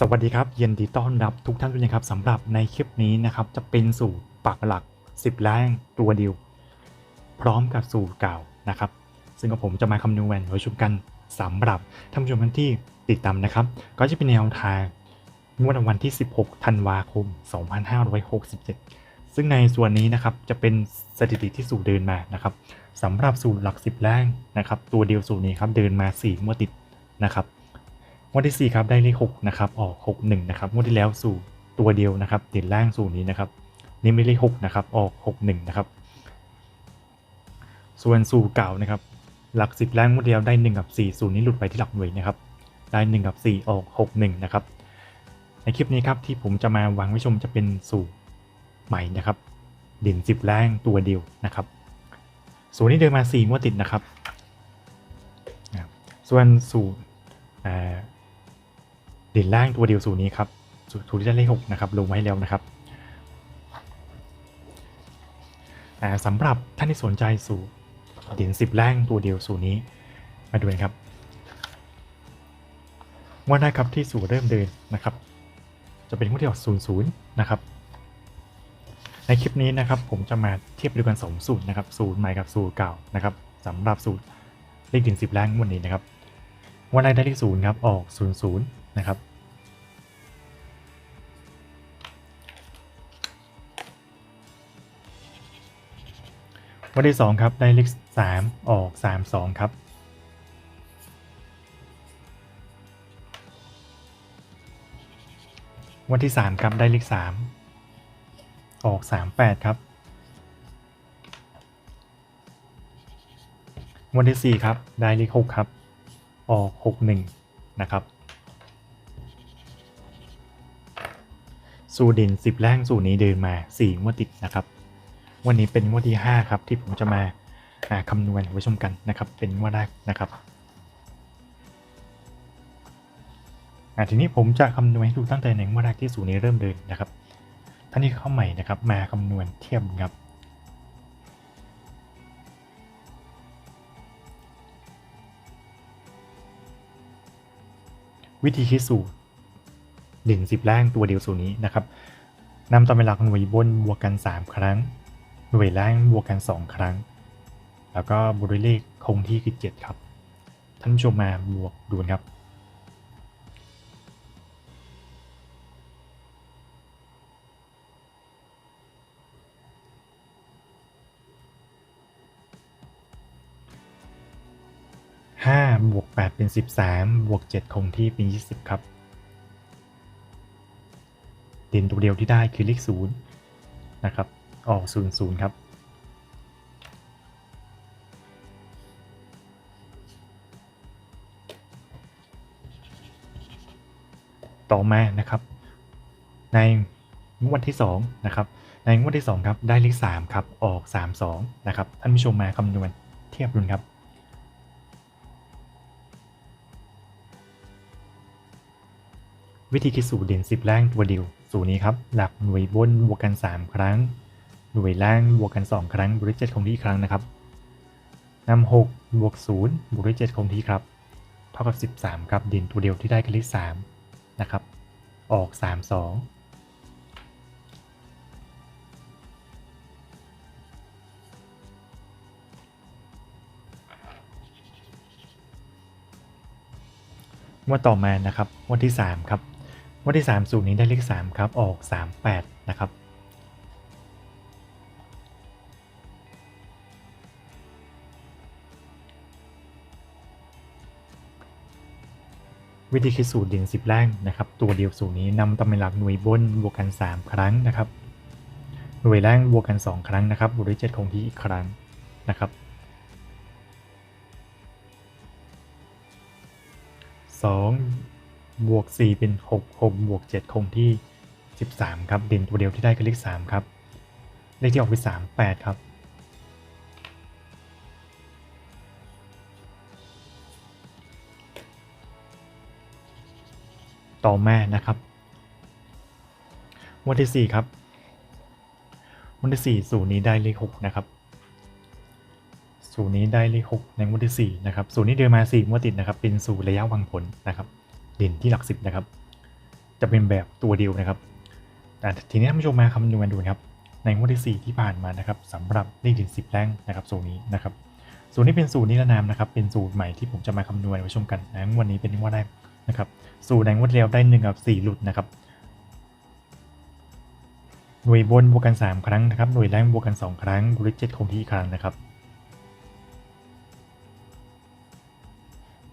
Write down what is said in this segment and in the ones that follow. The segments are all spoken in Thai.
สวัสดีครับยินดีต้อนรับทุกท่านด้วยนะครับสำหรับในคลิปนี้นะครับจะเป็นสูตรปักหลัก 10แรงตัวเดียว พร้อมกับสูตรเก่านะครับ ซึ่งกับผมจะมาคำนวณโดยชุมกันสำหรับท่านผู้ชมท่านที่ติดตามนะครับ ก็จะเป็นแนวทางงวดวันที่ 16 ธันวาคม 2567 ซึ่งในส่วนนี้นะครับจะเป็นสถิติที่สูตรเดินมานะครับสำหรับสูตรหลัก 10แรงนะครับตัวเดียวสูตรนี้ครับเดินมา4งวดติดนะครับ งวดที่ 4 ครับได้เลข6นะครับออก6 1นะครับงวดที่แล้วสู่ตัวเดียวนะครับเด่นล่างสู่นี้นะครับนี่ไม่เลข6นะครับออก6 1นะครับส่วนสู่เก่านะครับหลัก 10 แรงงวดเดียวได้1กับ4สูตรนี้หลุดไปที่หลักหน่วยนะครับได้1กับ 4 ออก 6 1นะครับในคลิปนี้ครับที่ผมจะมาวางไว้ชมจะเป็นสูตรใหม่นะครับ เด่น 10 แรงตัวเดียวนะครับสูตรนี้เดินมา4งวดติดนะครับนะครับส่วนสูตร เด่นล่างตัวเดียวสูนี้ครับสูตรที่ได้เลขหกนะครับลงไว้ให้แล้วนะครับอ่าสำหรับท่านที่สนใจสูตรเด่นสิบล่างตัวเดียวสูนี้มาดูกันครับว่าได้ครับที่สูตรเริ่มเดินนะครับ จะเป็นงวดที่ออกศูนย์ศูนย์นะครับในคลิปนี้นะครับผมจะมาเทียบดูกันสองสูตรนะครับสูตรใหม่กับสูตรเก่านะครับสำหรับสูตรเลขเด่นสิบล่างวันนี้นะครับวันใดได้เลขศูนย์ครับออกศูนย์ศูนย์ นะครับ วันที่สองครับได้เลขสามออกสามสองครับ วันที่สามครับได้เลขสามออกสามแปดครับ วันที่สี่ครับได้เลขหกครับ ออกหกหนึ่งนะครับ สูด่นสิบแรกสูนี้เดินมาสี่งวดติดนะครับ วันนี้เป็นงวดที่ห้าครับ ที่ผมจะมาคำนวณไว้ชมกันนะครับ เป็นงวดแรกนะครับทีนี้ผมจะคำนวณให้ดูตั้งแต่ในงวดแรกที่สูนี้เริ่มเดินนะครับท่านที่เข้าใหม่นะครับ มาคำนวณเทียบครับวิธีคิดสูตร ด่นสิบแรงตัวเดียวสูนี้นะครับนำตำเป็นหลักหน่วยบนบวกกัน 3 ครั้ง หน่วยล่างบวกกัน 2 ครั้ง แล้วก็บวกด้วยเลขคงที่คือ 7 ครับ ท่านชมมาบวกดูนครับห้าบวกแปดเป็นสิบสามบวกเจ็ดคงที่เป็นยี่สิบครับ ด่นตัวเดียวที่ได้คือเลขศูนย์นะครับ ออกศูนย์ศูนย์ครับต่อมานะครับ ในงวดที่2นะครับในงวดที่2ครับได้เลข3ครับออก 3 2นะครับท่านผู้ชมมาคำนวณเทียบดูครับ วิธีคิดสูตรเด่น10แรงตัวเดียว สูตรนี้ครับ หลักหน่วยบนบวกกัน 3 ครั้ง หน่วยล่างบวกกัน 2 ครั้งบวกด้วย7คงที่ครั้งนะครับนำ6บวก0บวกด้วย7คงที่ครับเท่ากับ 13 ครับด่นตัวเดียวที่ได้คือเลข3นะครับ ออก 3 2งวดต่อมานะครับงวดที่ 3 ครับ วดที่3สูตรนี้ได้เลข 3 ครับ ออก 38 นะครับ วิธีคิดสูตรเด่น10 แรงนะครับ ตัวเดียวสูตรนี้นำตำแหน่งหลักหน่วยบนบวกกัน 3 ครั้งนะครับ หน่วยแรงบวกกัน 2 ครั้งนะครับบวกด้วย7คงที่อีกครั้งนะครับ2 บวก 4 เป็น 6 6 บวก 7 คงที่ 13 ครับเด่นตัวเดียวที่ได้คือเลข 3 ครับ เลขที่ออกเป็น3 8 ครับ ต่อมานะครับ วันที่ 4 ครับ วันที่4สูตรนี้ได้เลข 6 นะครับสูตรนี้ได้เลข6ในงวดที่4นะครับสูตรนี้เดินมา4งวดติดนะครับ เป็นสูตรระยะวังผลนะครับ ด่นที่หลัก10นะครับ จะเป็นแบบตัวเดียวนะครับแต่ทีนี้ท่านผู้ชมมาคำนวณดูนะครับ ในงวดที่4ที่ผ่านมานะครับสำหรับเลขเด่น10 แรงนะครับสูตรนี้นะครับสูตรนี้เป็นสูตรนิรนามนะครับ เป็นสูตรใหม่ที่ผมจะมาคำนวณไว้ชมกันนะวันนี้เป็นงวดแรกนะครับ สูตรในงวดเร็วได้1กับ4หลุดนะครับ หน่วยบนบวกกัน 3 ครั้งนะครับ หน่วยแรงบวกกัน 2 ครั้งบริเจ็ดคงที่อีกครั้งนะครับ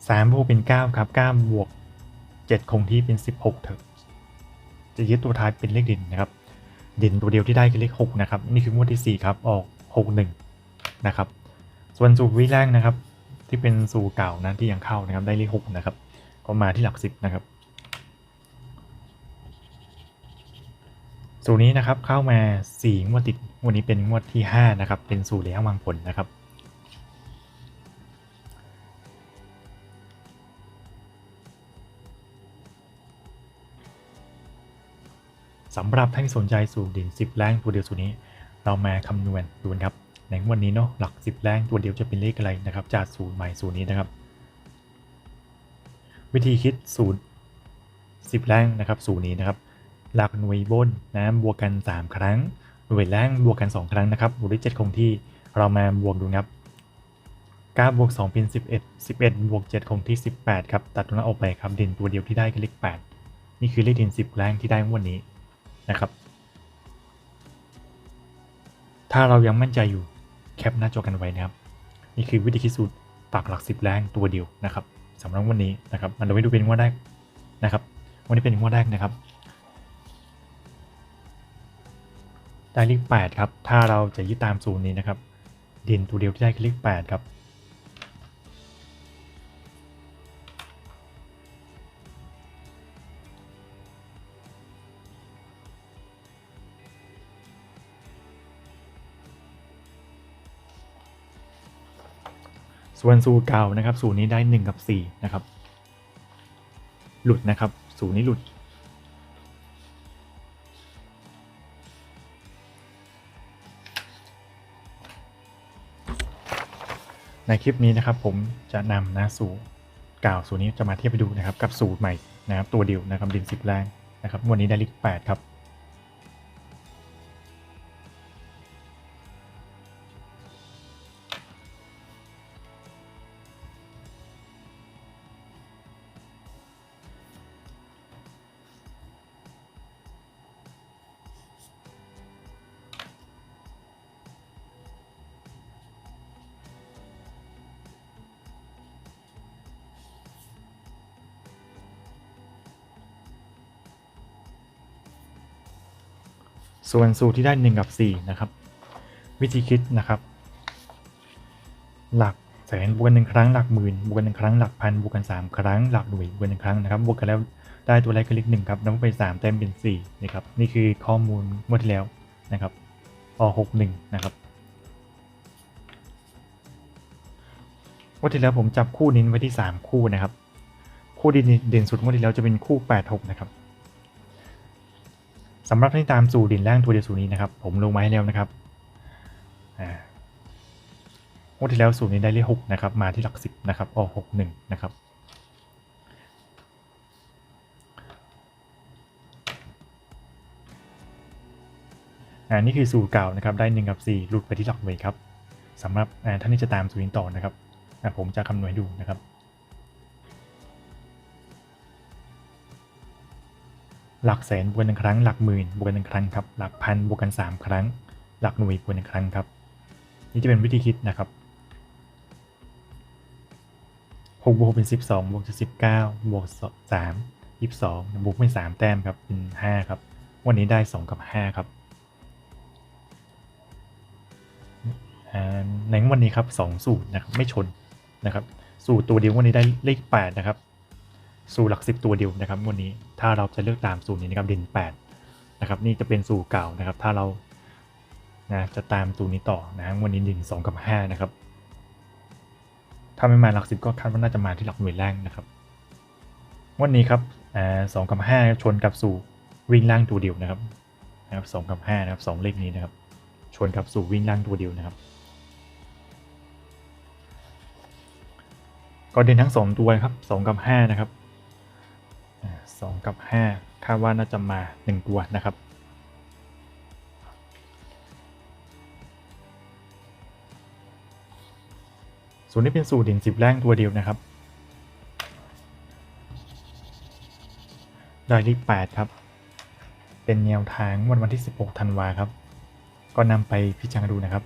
3บวกเป็น 9 ครับ9บวก 7 คงที่เป็น 16 เถอะ จะยึดตัวท้ายเป็นเลขเด่นนะครับเด่นตัวเดียวที่ได้คือเลข 6 นะครับ นี่คืองวดที่ 4 ครับ ออก 6 1 นะครับ ส่วนสูตรวิแรกนะครับ ที่เป็นสูตรเก่านะที่ยังเข้านะครับ ได้เลข 6 นะครับ ก็มาที่หลัก 10 นะครับ สูตรนี้นะครับเข้ามา 4 งวดติดวดนี้เป็นงวดที่ 5 นะครับ เป็นสูตรแล้ววางผลนะครับ สำหรับท่านที่สนใจสูตรเด่น 10 แรงตัวเดียวสูตรนี้ เรามาคำนวณดูนะครับในวันนี้เนาะหลัก 10 แรงตัวเดียวจะเป็นเลขอะไรนะครับ จากสูตรใหม่สูตรนี้นะครับ วิธีคิดสูตร 10 แรงนะครับสูตรนี้นะครับ หลักหน่วยบนนะบวกกัน 3 ครั้งหน่วยแรงบวกกัน 2 ครั้งนะครับบวกด้วย7คงที่เรามาบวกดูนะครับ9บวก2เป็น 11 11บวก7คงที่ 18 ครับ ตัดตรงนั้นออกไปครับเด่นตัวเดียวที่ได้คือเลข8นี่คือเลขเด่น10 แรงที่ได้วันนี้ นะครับ ถ้าเรายังมั่นใจอยู่แคปหน้าจอกันไว้นะครับ นี่คือวิธีคิดสูตรปากหลัก10แรงตัวเดียวนะครับสำหรับวันนี้นะครับมันเราไปดูเป็นงวดแรกนะครับ วันนี้เป็นงวดแรกนะครับได้เลข8ครับ ถ้าเราจะยึดตามสูตรนี้นะครับ เด่นตัวเดียวที่ได้คือเลข8ครับ ส่วนสูเก่านะครับ สูนี้ได้1กับ4นะครับ หลุดนะครับ สูนี้หลุด ในคลิปนี้นะครับ ผมจะนำนะสูเก่าสูนี้จะมาเทียบไปดูนะครับ กับสูตรใหม่นะครับ ตัวเดียวนะครับดินสิบแรงนะครับวันนี้ได้ลขแปดครับ ส่วนสูตรที่ได้ 1 กับ 4 นะครับ วิธีคิดนะครับ หลักแสนบวกกันหนึ่งครั้งหลักหมื่นบวกกันหนึ่งครั้งหลักพันบวกกัน 3 ครั้งหลักหน่วยบวกกันหนึ่งครั้งนะครับบวกกันแล้วได้ตัวแรกคือเลขหนึ่งครับนับไปสามแต้มเป็น4นะครับนี่คือข้อมูลงวดที่แล้วนะครับอหกหนึ่งนะครับงวดที่แล้วผมจับคู่นี้นไว้ที่ 3 คู่นะครับ คู่ที่เด่นสุดงวดที่แล้วจะเป็นคู่ 8 6 นะครับ สำหรับที่ตามสู่ดินล่างตัวเดียวสูนี้นะครับ ผมลงมาให้แล้วนะครับอ่างวดที่แล้วสูตรนี้ได้เลขหกนะครับ มาที่หลักสิบนะครับออกหกหนึ่งนะครับ อ่า นี่คือสูตรเก่านะครับ ได้หนึ่งกับสี่หลุดไปที่หลักหน่วยครับสำหรับอ่าท่านที่จะตามสูตรนี้ต่อนะครับอ่าผมจะคำนวณให้ดูนะครับ หลักแสนบวกกันหนึ่งครั้ง หลักหมื่นบวกกันหนึ่งครั้งครับ หลักพันบวกกันสามครั้ง หลักหน่วยบวกหนึ่งครั้งครับ นี่จะเป็นวิธีคิดนะครับหกบวกเป็นสิบสองบวกจะสิบเก้าบวกสามยี่สิบสองบวกเป็นสามแต้มครับเป็นห้าครับ วันนี้ได้สองกับห้าครับในวันนี้ครับสองสูตรนะครับไม่ชนนะครับ สูตรตัวเดียววันนี้ได้เลขแปดนะครับ สูตรหลักสิบตัวเดียวนะครับวันนี้ถ้าเราจะเลือกตามสูตรนี้นะครับเด่น8นะครับนี่จะเป็นสูตรเก่านะครับ ถ้าเรานะจะตามสูตรนี้ต่อนะวันนี้เด่น2กับ5นะครับถ้าไม่มาหลักสิบก็คาดว่าน่าจะมาที่หลักหน่วยแรกนะครับวันนี้ครับสองกับ5ชนกับสูตรวิ่งล่างตัวเดียวนะครับนะครับสองกับ5นะครับสองเลขนี้นะครับ ชนกับสูตรวิ่งล่างตัวเดียวนะครับ ก็เด่นทั้ง2ตัวครับ2กับ5นะครับ สองกับห้าคาดว่าน่าจะมา1ตัวนะครับสูตรนี้เป็นสูตรเด่นสิบแรงตัวเดียวนะครับ ได้เลข8ครับ เป็นแนวทางวันวันที่ 16ธันวาครับ ก็นำไปพิจารณาดูนะครับ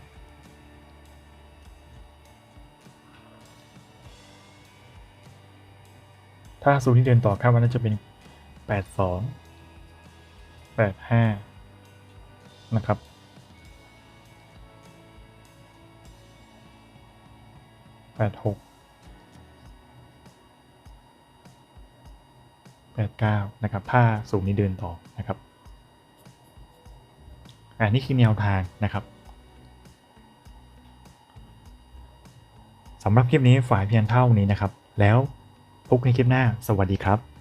ถ้าสูตรที่เดินต่อคาดว่าน่าจะเป็น82 85นะครับ86 89นะครับ ถ้าสูตรนี้เดินต่อนะครับ อันนี้คือแนวทางนะครับสำหรับคลิปนี้ฝ่ายเพียงเท่านี้นะครับ แล้ว พบกันในคลิปหน้า สวัสดีครับ